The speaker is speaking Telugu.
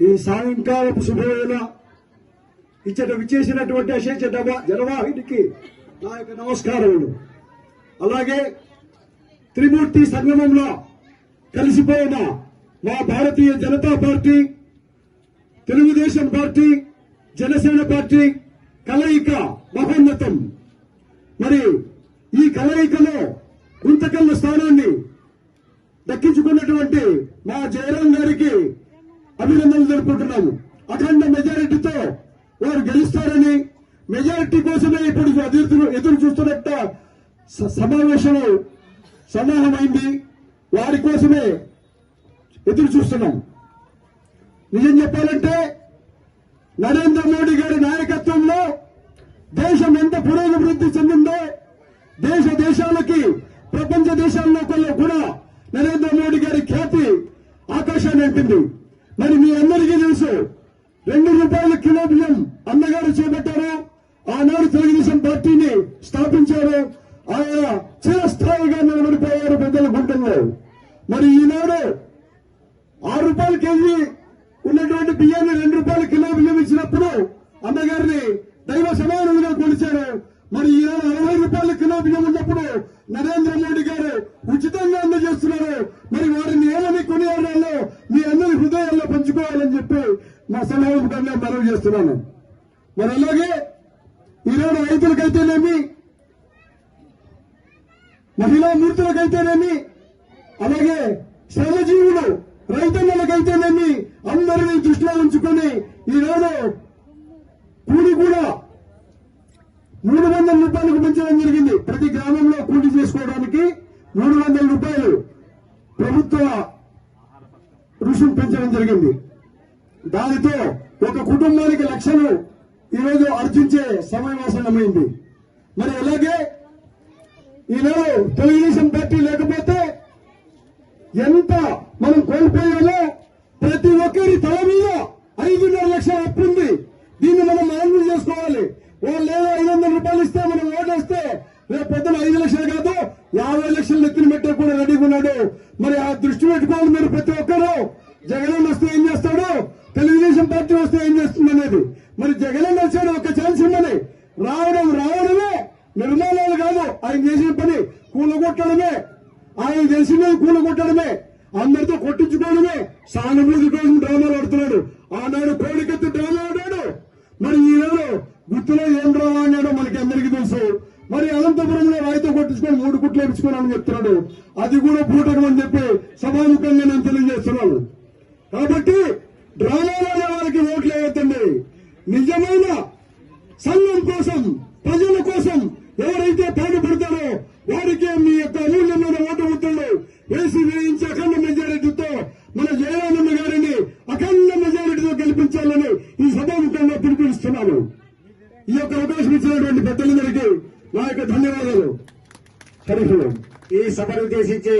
ఈ సాయంకాలపు శుభవేళ ఇచ్చట విచ్చేసినటువంటి అశేష డబా జనవాహినికి నా యొక్క నమస్కారములు. అలాగే త్రిమూర్తి సంగమంలో కలిసిపోయిన మా Bharatiya Janata party Telugu Desam party Janasena party కలయిక మహోన్నతం. మరి ఈ కలయికలో గుంతకల్ల స్థానాన్ని దక్కించుకున్నటువంటి మా జయరాం గారికి అభినందనలు జరుపుకుంటున్నాము. అఖండ మెజారిటీతో వారు గెలుస్తారని మెజారిటీ కోసమే ఇప్పుడు ఎదురు ఎదురు చూస్తున్నట్ట స- సమావేశం సమాహమైంది. వారి కోసమే ఎదురు చూస్తున్నాం. నిజం చెప్పాలంటే నరేంద్ర మోడీ గారి నాయకత్వంలో దేశం ఎంత పురోభివృద్ధి చెందిందో దేశ దేశాలకి ప్రపంచ దేశాల్లో కూడా నరేంద్ర మోడీ గారి ఖ్యాతి ఆకాశాన్ని అంటింది మరి మీ అందరికీ తెలుసు రెండు రూపాయల కిలో బియ్యం అన్నగారు చేపట్టారు. ఆనాడు తెలుగుదేశం పార్టీని స్థాపించారు. ఆయన చిరస్థాయిగా నిలబడిపోయారు పెద్దల గుంటల్లో. మరి ఈనాడు ఆరు రూపాయల కేజీ ఉన్నటువంటి బియ్యాన్ని రెండు రూపాయల కిలో బియ్యం ఇచ్చినప్పుడు అన్నగారిని దైవ సమానంగా కొలిచారు. మరి ఈనాడు అరవై రూపాయల కిలో బియ్యం ఉన్నప్పుడు నరేంద్ర మోడీ గారు మా మనవి చేస్తున్నాను. మరి అలాగే ఈనాడు రైతులకైతేనేమి మహిళా మూర్తులకైతేనేమి అలాగే శ్రమజీవులు రైతన్నలకైతేనేమి అందరినీ దృష్టిలో ఉంచుకొని ఈనాడు కూలి కూడా మూడు వందల రూపాయలకు పెంచడం జరిగింది. ప్రతి గ్రామంలో కూలి చేసుకోవడానికి మూడు వందల రూపాయలు ప్రభుత్వ రుసుము పెంచడం జరిగింది. దానితో ఒక కుటుంబానికి లక్షలు ఈరోజు అర్జించే సమయవాసనమైంది మరి అలాగే ఈనాడు తెలుగుదేశం పార్టీ లేకపోతే ఎంత మనం కోల్పోయామో ప్రతి ఒక్కరి తల మీద ఐదున్నర లక్షల అప్పు ఉంది. దీన్ని మనం మాన్యులు చేసుకోవాలి. వాళ్ళు ఏదో ఐదు వందల రూపాయలు ఇస్తే మనం ఓటేస్తే రేపు పొద్దున ఐదు లక్షలు కాదు యాభై లక్షలు ఎత్తున పెట్టే కూడా రెడీగా ఉన్నాడు. మరి ఆ దృష్టి పెట్టుకోవాలి మీరు ప్రతి ఒక్కరూ జగన్ వస్తే ఏం చేస్తాడు తెలుగుదేశం పార్టీ వస్తే ఏం చేస్తుంది అనేది మరి జగన్ వచ్చాడు ఒక ఛాన్స్ ఇమ్మని రావడం రావడమే నిర్మాణాలు కాదు. ఆయన చేసిన పని కూలగొట్టడమే. ఆయన తెలిసిన కూలగొట్టడమే. అందరితో కొట్టించుకోవడమే. సానుభూతి కోసం డ్రామాలు ఆడుతున్నాడు. ఆనాడు కోడికెత్తి డ్రామా ఆడాడు. మరి ఈనాడు గుర్తులో ఏం డ్రామా ఆడాడో మనకి అందరికీ తెలుసు. మరి అనంతపురంలో రాయితో కొట్టించుకొని మూడు కుట్లు వేపించుకున్నామని చెప్తున్నాడు. అది కూడా పూటకం అని చెప్పి సభాముఖంగా నేను తెలియజేస్తున్నాను. కాబట్టి డ్రామాలోనే వారికి ఓట్లు వేయొద్దండి. నిజమైన సంఘం కోసం ప్రజల కోసం ఎవరైతే పాటుపడతారో వారికే మీ యొక్క అమూల్యమైన ఓటు ఉంటుంది వేసి వేయించి అఖండ మెజారిటీతో మన జయరామన్న గారిని అఖండ మెజారిటీతో గెలిపించాలని ఈ సభాముఖంగా పిలుపునిస్తున్నాను. ఈ యొక్క అవకాశం ఇచ్చినటువంటి పెద్దలందరికీ నా యొక్క ధన్యవాదాలు. ఈ సభను ఉద్దేశించి